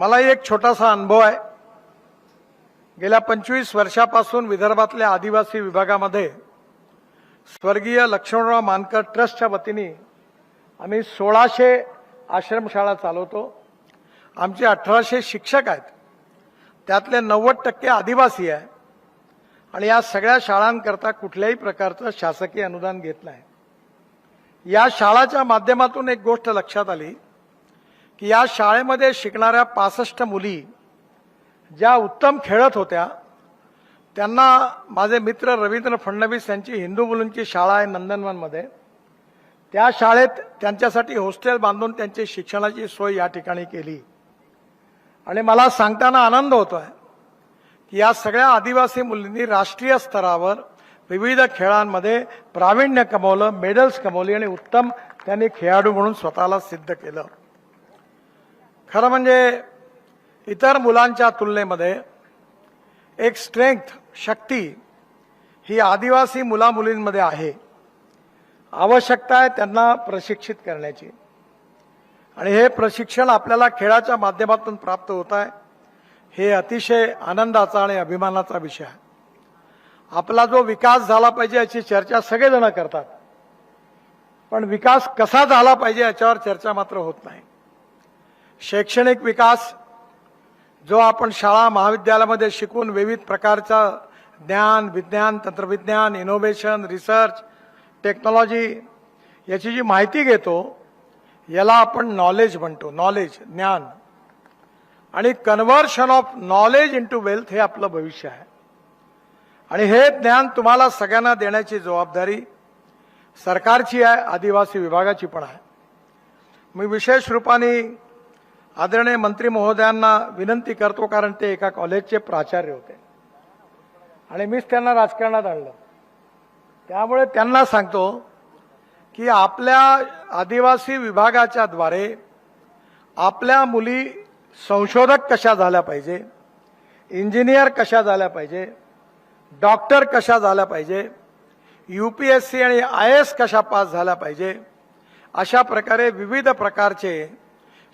मला एक छोटासा अनुभव आहे. गेल्या पंचवीस वर्षापासून विदर्भातल्या आदिवासी विभागामध्ये स्वर्गीय लक्ष्मणराव मानकर ट्रस्टच्या वतीने आम्ही सोळाशे आश्रमशाळा चालवतो. आमचे अठराशे शिक्षक आहेत. त्यातले नव्वद टक्के आदिवासी आहे. आणि या सगळ्या शाळांकरता कुठल्याही प्रकारचं शासकीय अनुदान घेत नाही. या शाळाच्या माध्यमातून एक गोष्ट लक्षात आली. की या शाळेमध्ये शिकणाऱ्या पासष्ट मुली ज्या उत्तम खेळत होत्या त्यांना माझे मित्र रवींद्र फडणवीस यांची हिंदू मुलींची शाळा आहे नंदनवनमध्ये. त्या शाळेत त्यांच्यासाठी हॉस्टेल बांधून त्यांची शिक्षणाची सोय या ठिकाणी केली. आणि मला सांगताना आनंद होतो आहे की या सगळ्या आदिवासी मुलींनी राष्ट्रीय स्तरावर विविध खेळांमध्ये प्रावीण्य कमवलं मेडल्स कमवली आणि उत्तम त्यांनी खेळाडू म्हणून स्वतःला सिद्ध केलं. खरं म्हणजे इतर मुलांच्या तुलनेमध्ये एक स्ट्रेंथ शक्ती ही आदिवासी मुला मुलींमध्ये आहे. आवश्यकता आहे त्यांना प्रशिक्षित करण्याची. आणि हे प्रशिक्षण आपल्याला खेळाच्या माध्यमातून प्राप्त होत आहे. हे अतिशय आनंदाचा आणि अभिमानाचा विषय आहे. आपला जो विकास झाला पाहिजे याची चर्चा सगळेजण करतात. पण विकास कसा झाला पाहिजे याच्यावर चर्चा मात्र होत नाही. शैक्षणिक विकास जो आपण शाळा महाविद्यालयामध्ये शिकून विविध प्रकारचा ज्ञान विज्ञान तंत्रविज्ञान इनोव्हेशन रिसर्च टेक्नॉलॉजी याची जी माहिती घेतो याला आपण नॉलेज म्हणतो. नॉलेज ज्ञान. आणि conversion of knowledge into wealth हे आपलं भविष्य आहे. आणि हे ज्ञान तुम्हाला सगळ्यांना देण्याची जबाबदारी सरकारची आहे आदिवासी विभागाची पण आहे. मी विशेष रूपाने आदरणीय मंत्री महोदयांना विनंती करतो कारण ते एका कॉलेजचे प्राचार्य होते. आणि मीच त्यांना राजकारणात आणलं. त्यामुळे त्यांना सांगतो की आपल्या आदिवासी विभागाच्या द्वारे आपल्या मुली संशोधक कशा झाल्या पाहिजे इंजिनियर कशा झाल्या पाहिजे डॉक्टर कशा झाल्या पाहिजे यू पी एस सी आणि आय एस कशा पास झाल्या पाहिजे अशा प्रकारे विविध प्रकारचे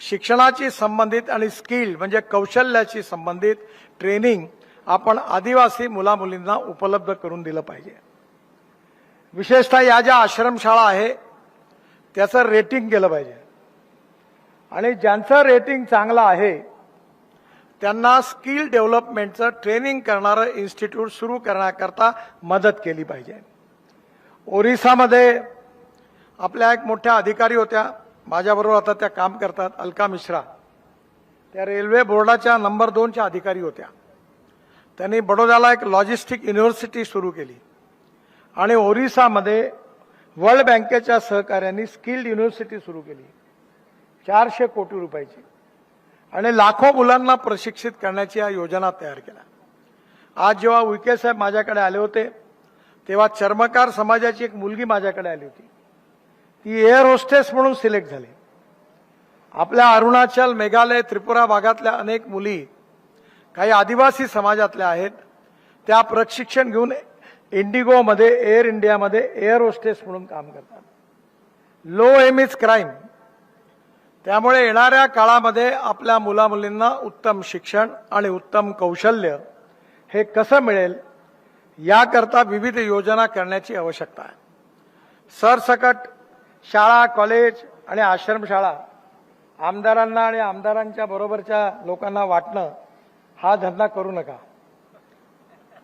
शिक्षणाची संबंधित आणि स्किल म्हणजे कौशल्याशी संबंधित ट्रेनिंग आपण आदिवासी मुलामुलींना उपलब्ध करून दिलं पाहिजे. विशेषतः या ज्या आश्रमशाळा आहे त्याचं रेटिंग केलं पाहिजे. आणि ज्यांचं रेटिंग चांगलं आहे त्यांना स्किल डेव्हलपमेंटचं ट्रेनिंग करणारं इन्स्टिट्यूट सुरू करण्याकरता मदत केली पाहिजे. ओरिसामध्ये आपल्या एक मोठ्या अधिकारी होत्या माझ्याबरोबर आता त्या काम करतात अलका मिश्रा. त्या रेल्वे बोर्डाच्या नंबर दोनच्या अधिकारी होत्या. त्यांनी बडोद्याला एक लॉजिस्टिक युनिव्हर्सिटी सुरू केली. आणि ओरिसामध्ये वर्ल्ड बँकेच्या सहकार्याने स्किल्ड युनिव्हर्सिटी सुरू केली. चारशे कोटी रुपयाची. आणि लाखो मुलांना प्रशिक्षित करण्याची या योजना तयार केल्या. आज जेव्हा विके साहेब माझ्याकडे आले होते तेव्हा चर्मकार समाजाची एक मुलगी माझ्याकडे आली होती. ती एअर होस्टेस म्हणून सिलेक्ट झाली. आपल्या अरुणाचल मेघालय त्रिपुरा भागातल्या अनेक मुली काही आदिवासी समाजातल्या आहेत. त्या प्रशिक्षण घेऊन इंडिगोमध्ये एअर इंडियामध्ये एअर होस्टेस म्हणून काम करतात. लो एम इज क्राईम त्यामुळे येणाऱ्या काळामध्ये आपल्या मुलामुलींना उत्तम शिक्षण आणि उत्तम कौशल्य हे कसं मिळेल याकरता विविध योजना करण्याची आवश्यकता आहे. सरसकट शाळा कॉलेज आणि आश्रमशाळा आमदारांना आणि आमदारांच्या बरोबरच्या लोकांना वाटणं हा धंदा करू नका.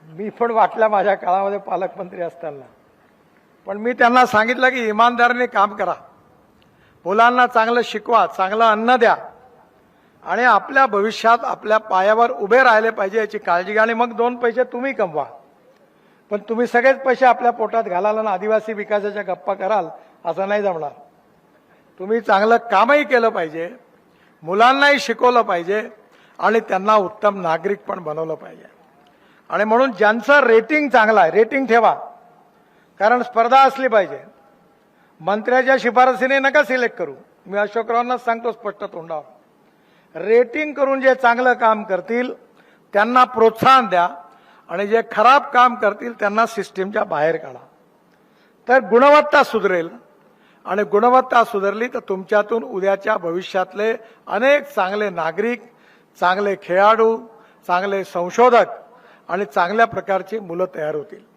मी पण वाटल्या माझ्या काळामध्ये पालकमंत्री असताना. पण मी त्यांना सांगितलं की इमानदारीने काम करा. मुलांना चांगलं शिकवा चांगलं अन्न द्या. आणि आपल्या भविष्यात आपल्या पायावर उभे राहिले पाहिजे याची काळजी घ्या आणि मग दोन पैसे तुम्ही कमवा. पण तुम्ही सगळेच पैसे आपल्या पोटात घालाल आणि आदिवासी विकासाच्या गप्पा कराल असं नाही जमणार. तुम्ही चांगलं कामही केलं पाहिजे मुलांनाही शिकवलं पाहिजे आणि त्यांना उत्तम नागरिक पण बनवलं पाहिजे. आणि म्हणून ज्यांचं रेटिंग चांगलं आहे रेटिंग ठेवा. कारण स्पर्धा असली पाहिजे. मंत्र्याच्या शिफारसीने नका सिलेक्ट करू. मी अशोकरावांनाच सांगतो स्पष्ट तोंडावर. रेटिंग करून जे चांगलं काम करतील त्यांना प्रोत्साहन द्या आणि जे खराब काम करतील त्यांना सिस्टीमच्या बाहेर काढा. तर गुणवत्ता सुधरेल. आणि गुणवत्ता सुधारली तर तुमच्यातून उद्याच्या भविष्यातले अनेक चांगले नागरिक चांगले खेळाडू चांगले संशोधक आणि चांगल्या प्रकारची मुलं तयार होतील.